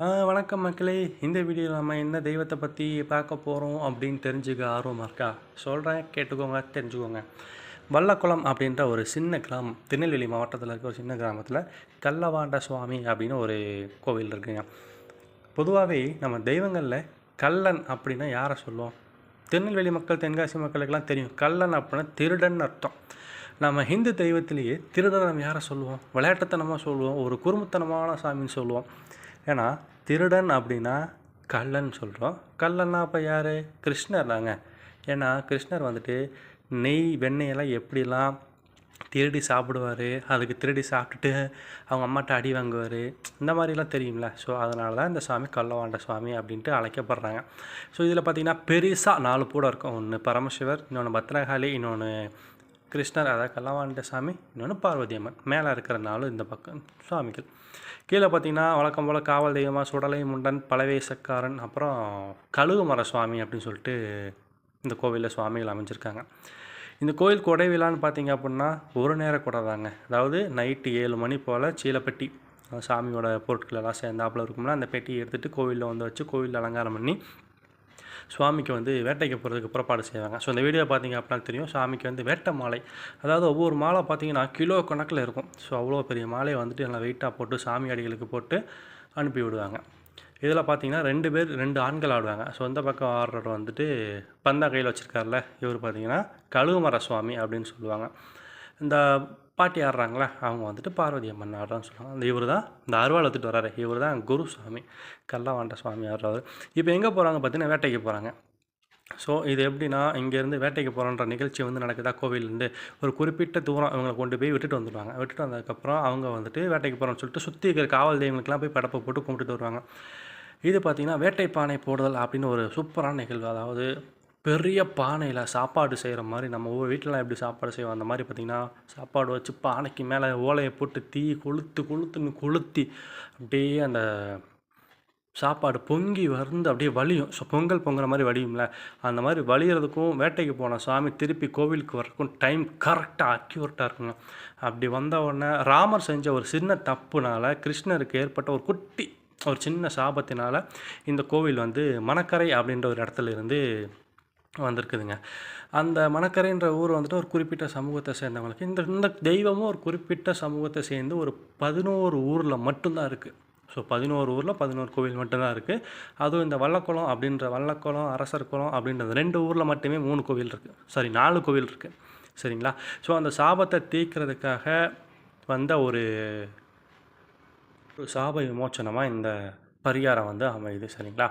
வணக்கம் மக்களே. இந்த வீடியோவில் நம்ம என்ன தெய்வத்தை பற்றி பார்க்க போகிறோம் அப்படின்னு தெரிஞ்சுக்க ஆர்வமாக இருக்கா? சொல்கிறேன் கேட்டுக்கோங்க தெரிஞ்சுக்கோங்க. வல்லக்குளம் அப்படின்ற ஒரு சின்ன கிராமம். திருநெல்வேலி மாவட்டத்தில் இருக்க ஒரு சின்ன கிராமத்தில் கல்லவாண்ட சுவாமி அப்படின்னு ஒரு கோவில் இருக்குங்க. பொதுவாகவே நம்ம தெய்வங்களில் கல்லன் அப்படின்னா யாரை சொல்லுவோம்? திருநெல்வேலி மக்கள் தென்காசி மக்களுக்கெல்லாம் தெரியும். கல்லன் அப்படின்னா திருடன் அர்த்தம். நம்ம ஹிந்து தெய்வத்திலேயே திருடன் நம்ம யாரை சொல்லுவோம்? விளையாட்டுத்தனமாக சொல்லுவோம். ஒரு குறும்புத்தனமான சாமின்னு சொல்லுவோம். ஏன்னா திருடன் அப்படின்னா கள்ளன் சொல்கிறோம் கள்ளன்னா அப்போ யார்? கிருஷ்ணர் தாங்க. ஏன்னா கிருஷ்ணர் வந்துட்டு நெய் வெண்ணெயெல்லாம் எப்படிலாம் திருடி சாப்பிடுவார்? அதுக்கு திருடி சாப்பிட்டுட்டு அவங்க அம்மாட்ட அடி வாங்குவார்? இந்த மாதிரிலாம் தெரியும்ல. ஸோ அதனால தான் இந்த சாமி கள்ளவாண்ட சுவாமி அப்படின்ட்டு அழைக்கப்படுறாங்க. ஸோ இதில் பார்த்திங்கன்னா பெருசாக நாலு பூடம் இருக்கும். ஒன்று பரமசிவர் இன்னொன்று பத்ரகாளி இன்னொன்று கிருஷ்ணர். அதாவது கள்ளவாண்ட சாமி இன்னொன்று பார்வதி அம்மன். மேலே இருக்கிற நாளும் இந்த பக்கம் சுவாமிகள். கீழே பார்த்தீங்கன்னா வழக்கம் போல் காவல் தெய்வமாக சுடலை முண்டன் பழவேசக்காரன் அப்புறம் கழுகு மர சுவாமி அப்படின்னு சொல்லிட்டு இந்த கோவிலில் சுவாமிகள் அமைஞ்சிருக்காங்க. இந்த கோயில் கொடை விழான்னு பார்த்தீங்க அப்படின்னா ஒரு நேர கொடை தாங்க. அதாவது நைட்டு ஏழு மணி போல் சீலப்பெட்டி சாமியோட பொருட்கள் எல்லாம் சேர்ந்தாப்புல இருக்கும்னா அந்த பெட்டியை எடுத்துகிட்டு கோவிலில் வந்து வச்சு கோவிலில் அலங்காரம் பண்ணி சுவாமிக்கு வந்து வேட்டைக்கு போகிறதுக்கு புறப்பாடு செய்வாங்க. ஸோ இந்த வீடியோ பார்த்திங்க அப்படின்னா தெரியும். சாமிக்கு வந்து வேட்டை மாலை. அதாவது ஒவ்வொரு மாலை பார்த்திங்கன்னா கிலோ கணக்கில் இருக்கும். ஸோ அவ்வளோ பெரிய மாலையை வந்துட்டு நல்லா வெயிட்டாக போட்டு சாமி அடிகளுக்கு போட்டு அனுப்பி விடுவாங்க. இதில் பார்த்தீங்கன்னா ரெண்டு பேர் ரெண்டு ஆண்கள் ஆடுவாங்க. ஸோ அந்த பக்கம் ஆடுறவர் வந்துட்டு பந்தா கையில் வச்சுருக்காருல. இவர் பார்த்தீங்கன்னா கழுகுமர சுவாமி அப்படின்னு சொல்லுவாங்க. இந்த பாட்டி ஆடுறாங்களே அவங்க வந்துட்டு பார்வதி அம்மன் ஆடுறான்னு சொல்லுவாங்க. அந்த இவர் தான் இந்த அருவாள் எடுத்துகிட்டு இவர் தான் குரு சுவாமி. கல்லாவாண்ட சுவாமி ஆடுறவர். இப்போ எங்கே போகிறாங்க பார்த்தீங்கன்னா வேட்டைக்கு போகிறாங்க ஸோ இது எப்படின்னா இங்கேருந்து வேட்டைக்கு போகிறன்ற நிகழ்ச்சி வந்து நடக்குதா? கோவிலேருந்து ஒரு குறிப்பிட்ட தூரம் இவங்களை கொண்டு போய் விட்டுட்டு வந்துடுவாங்க. விட்டுட்டு வந்ததுக்கப்புறம் அவங்க வந்துட்டு வேட்டைக்கு போகிறோம்னு சொல்லிட்டு சுற்றி இருக்கிற காவல் தெய்வங்களுக்குலாம் போய் படப்பை போட்டு கும்பிட்டுட்டு வருவாங்க. இது பார்த்திங்கன்னா வேட்டை பானை போடுதல் அப்படின்னு ஒரு சூப்பரான நிகழ்வு. அதாவது பெரிய பானையில் சாப்பாடு செய்கிற மாதிரி நம்ம வீட்டிலலாம் எப்படி சாப்பாடு செய்வோம்? அந்த மாதிரி பார்த்திங்கன்னா சாப்பாடு வச்சு பானைக்கு மேலே ஓலையை போட்டு தீ கொளுத்து கொளுத்துன்னு கொளுத்தி அப்படியே அந்த சாப்பாடு பொங்கி வந்து அப்படியே வலியும் ஸோ பொங்கல் பொங்குற மாதிரி வலியும்ல அந்த மாதிரி வலிகிறதுக்கும் வேட்டைக்கு போன சாமி திருப்பி கோவிலுக்கு வர்றதுக்கும் டைம் கரெக்டாக அக்யூரட்டாக இருக்குங்க அப்படி வந்த உடனே ராமர் செஞ்ச ஒரு சின்ன தப்புனால் கிருஷ்ணருக்கு ஏற்பட்ட ஒரு குட்டி ஒரு சின்ன சாபத்தினால் இந்த கோவில் வந்து மணக்கரை அப்படின்ற ஒரு இடத்துல இருந்து வந்திருக்குதுங்க. அந்த மணக்கரைன்ற ஊர் வந்துட்டு ஒரு குறிப்பிட்ட சமூகத்தை சேர்ந்தவங்களுக்கு இந்த இந்த தெய்வமும் ஒரு குறிப்பிட்ட சமூகத்தை சேர்ந்து ஒரு பதினோரு ஊரில் மட்டும்தான் இருக்குது ஸோ பதினோரு ஊரில் பதினோரு கோவில் மட்டும்தான் இருக்குது அதுவும் இந்த வல்லக்குளம் அப்படின்ற வல்லக்குளம் அரசர் குளம் அப்படின்றது ரெண்டு ஊரில் மட்டுமே மூணு கோவில் இருக்குது சாரி நாலு கோவில் இருக்குது சரிங்களா? ஸோ அந்த சாபத்தை தீர்க்கிறதுக்காக வந்த ஒரு ஒரு சாப விமோச்சனமாக இந்த பரிகாரம் வந்து அமையுது. சரிங்களா?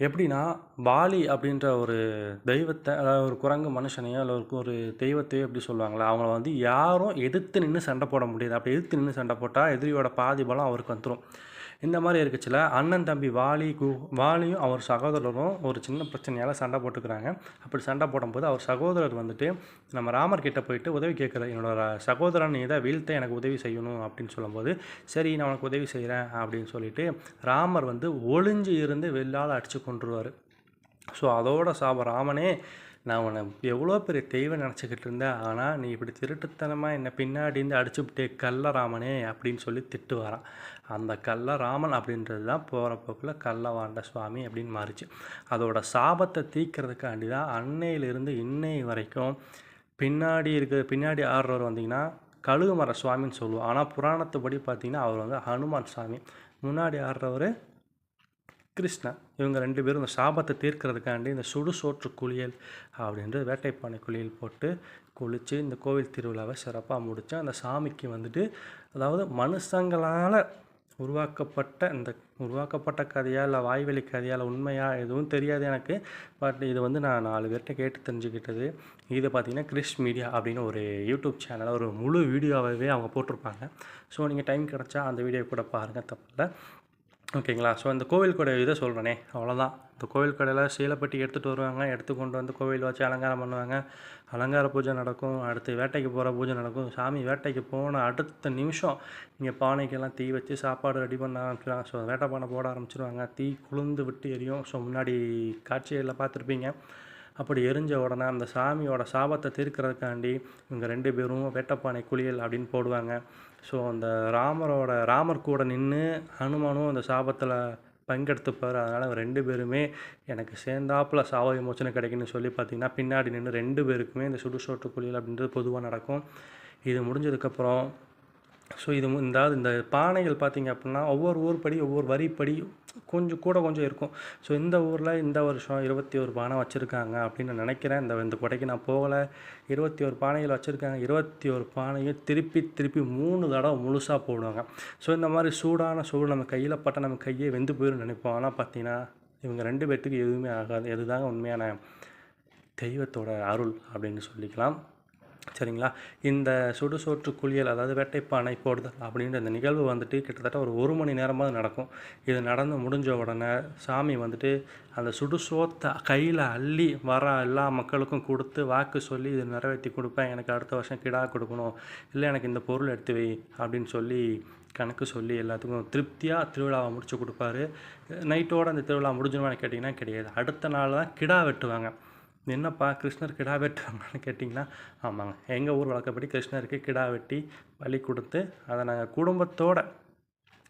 எப்படின்னா பாலி அப்படின்ற ஒரு தெய்வத்தை அதாவது ஒரு குரங்கு மனுஷனையோ இல்லை ஒரு தெய்வத்தையோ எப்படி சொல்லுவாங்களா அவங்கள வந்து யாரும் எதிர்த்து நின்று சண்டை போட முடியாது. அப்படி எதிர்த்து நின்று சண்டை போட்டால் எதிரியோட பாதி பலம் அவருக்கு வந்துடும் இந்த மாதிரி இருக்கச்சில் அண்ணன் தம்பி வாலி கு வாலியும் அவர் சகோதரரும் ஒரு சின்ன பிரச்சனையால் சண்டை போட்டுக்கிறாங்க. அப்படி சண்டை போடும்போது அவர் சகோதரர் வந்துட்டு நம்ம ராமர் கிட்டே போயிட்டு உதவி கேட்குற என்னோட சகோதரன் தான் வீழ்த்த எனக்கு உதவி செய்யணும் அப்படின்னு சொல்லும்போது சரி நான் உனக்கு உதவி செய்கிறேன் அப்படின்னு சொல்லிட்டு ராமர் வந்து ஒளிஞ்சு இருந்து வெள்ளால் அடித்து கொண்டுருவார் ஸோ அதோட சாப ராமனே நான் உன்னை எவ்வளோ பெரிய தெய்வம் நினச்சிக்கிட்டு இருந்தேன் ஆனால் நீ இப்படி திருட்டுத்தனமாக என்னை பின்னாடி இருந்து அடிச்சுவிட்டே கல்லராமனே அப்படின்னு சொல்லி திட்டு வரான் அந்த கல்லராமன் அப்படின்றது தான் போகிற போக்கில் கள்ளவாண்ட சுவாமி அப்படின்னு மாறிச்சு. அதோட சாபத்தை தீக்கிறதுக்காண்டி தான் அன்னையிலிருந்து இன்னை வரைக்கும் பின்னாடி இருக்க பின்னாடி ஆடுறவர் வந்தீங்கன்னா கழுகுமர சுவாமின்னு சொல்லுவோம். ஆனால் புராணத்துப்படி பார்த்தீங்கன்னா அவர் வந்து ஹனுமான் சாமி முன்னாடி ஆடுறவர் கிருஷ்ணா இவங்க ரெண்டு பேரும் இந்த சாபத்தை தீர்க்கிறதுக்காண்டி இந்த சுடு சோற்று குளியல் அப்படின்ற வேட்டைப்பானை குளியல் போட்டு குளித்து இந்த கோவில் திருவிழாவை சிறப்பாக முடித்து அந்த சாமிக்கு வந்துட்டு அதாவது மனுஷங்களால் உருவாக்கப்பட்ட இந்த உருவாக்கப்பட்ட கதையாக இல்லை வாய்வெளி கதையால் இல்லை உண்மையாக எதுவும் தெரியாது எனக்கு. பட் இது வந்து நான் நாலு பேர்கிட்ட கேட்டு தெரிஞ்சுக்கிட்டது. இது பார்த்திங்கன்னா கிறிஸ் மீடியா அப்படின்னு ஒரு யூடியூப் சேனலில் ஒரு முழு வீடியோவாகவே அவங்க போட்டிருப்பாங்க. ஸோ நீங்கள் டைம் கிடச்சா அந்த வீடியோ கூட பாருங்கள் தப்பில்லை. ஓகேங்களா? ஸோ இந்த கோவில் கொடை இதை சொல்கிறேனே அவ்வளோதான் இந்த கோவில் கடையில் சீலைப்பட்டி எடுத்துகிட்டு வருவாங்க எடுத்து கொண்டு வந்து கோவில் வச்சு அலங்காரம் பண்ணுவாங்க. அலங்கார பூஜை நடக்கும் அடுத்து வேட்டைக்கு போகிற பூஜை நடக்கும். சாமி வேட்டைக்கு போன அடுத்த நிமிஷம் இங்கே பானைக்கெல்லாம் தீ வச்சு சாப்பாடு ரெடி பண்ண ஆரம்பிச்சிடுவாங்க ஸோ வேட்டை பானை போட ஆரம்பிச்சிருவாங்க. தீ குளிர்ந்து விட்டு எரியும். ஸோ முன்னாடி காட்சிகளில் பார்த்துருப்பீங்க. அப்படி எரிஞ்ச உடனே அந்த சாமியோட சாபத்தை தீர்க்கிறதுக்காண்டி இவங்க ரெண்டு பேரும் வேட்டப்பானை குளியல் அப்படின்னு போடுவாங்க. ஸோ அந்த ராமரோட ராமர் கூட நின்று ஹனுமானும் அந்த சாபத்தில் பங்கெடுத்துப்பார். அதனால் ரெண்டு பேருமே எனக்கு சேர்ந்தாப்பில் சாவ விமோச்சனை கிடைக்குன்னு சொல்லி பார்த்தீங்கன்னா பின்னாடி நின்று ரெண்டு பேருக்குமே இந்த சுடுசோட்டு குளியல் அப்படின்றது பொதுவாக நடக்கும். இது முடிஞ்சதுக்கப்புறம் ஸோ இது மு- இந்த இந்த பானைகள் பார்த்திங்க அப்படின்னா ஒவ்வொரு ஊர் படி ஒவ்வொரு வரிப்படி கொஞ்சம் கூட கொஞ்சம் இருக்கும். ஸோ இந்த ஊரில் இந்த வருஷம் இருபத்தி ஒரு பானை வச்சுருக்காங்க அப்படின்னு நான் நினைக்கிறேன். இந்த இந்த கொடைக்கு நான் போகலை. இருபத்தி ஒரு பானைகள் வச்சுருக்காங்க. இருபத்தி ஒரு பானையும் திருப்பி திருப்பி மூணு தடவை முழுசாக போடுவாங்க. ஸோ இந்த மாதிரி சூடான சூடு நம்ம கையில் பட்ட நம்ம கையே வெந்து போயிடும் நினைப்போம். ஆனால் பார்த்தீங்கன்னா இவங்க ரெண்டு பேர்த்துக்கு எதுவுமே ஆகாது. எதுதாங்க உண்மையான தெய்வத்தோட அருள் அப்படின்னு சொல்லிக்கலாம். சரிங்களா? இந்த சுடுசோற்று குளியல் அதாவது வேட்டைப்பானை போடுதல் அப்படின்ற இந்த நிகழ்வு வந்துட்டு கிட்டத்தட்ட ஒரு ஒரு மணி நேரமாக நடக்கும். இது நடந்து முடிஞ்ச உடனே சாமி வந்துட்டு அந்த சுடுசோத்தை கையில் அள்ளி வர எல்லா மக்களுக்கும் கொடுத்து வாக்கு சொல்லி இது நிறைவேற்றி கொடுப்பேன் எனக்கு அடுத்த வருஷம் கிடா கொடுக்கணும் இல்லை எனக்கு இந்த பொருள் எடுத்து வை அப்படின்னு சொல்லி கணக்கு சொல்லி எல்லாத்துக்கும் திருப்தியாக திருவிழாவை முடிச்சு கொடுப்பாரு. நைட்டோட அந்த திருவிழா முடிஞ்சிருமான்னு கேட்டிங்கன்னா கிடையாது. அடுத்த நாள் தான் கிடா வெட்டுவாங்க. என்னப்பா கிருஷ்ணர் கிடா வெட்டுறாங்கன்னு கேட்டிங்கன்னா ஆமாங்க. எங்கள் ஊர் வழக்கப்படி கிருஷ்ணருக்கு கிடா வெட்டி பலி கொடுத்து அதை நாங்கள் குடும்பத்தோட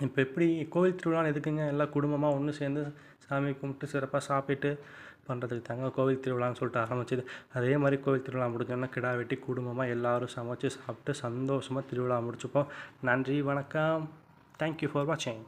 இப்போ எப்படி கோவில் திருவிழான்னு எதுக்குங்க? எல்லாம் குடும்பமாக ஒன்று சேர்ந்து சாமி கும்பிட்டு சிறப்பாக சாப்பிட்டு பண்ணுறதுக்கு தாங்க கோவில் திருவிழான்னு சொல்லிட்டு ஆரம்பிச்சது. அதே மாதிரி கோவில் திருவிழா முடிஞ்சோன்னா கிடா வெட்டி குடும்பமாக எல்லோரும் சமைச்சு சாப்பிட்டு சந்தோஷமாக திருவிழா முடிச்சுப்போம். நன்றி வணக்கம். தேங்க்யூ ஃபார் வாட்சிங்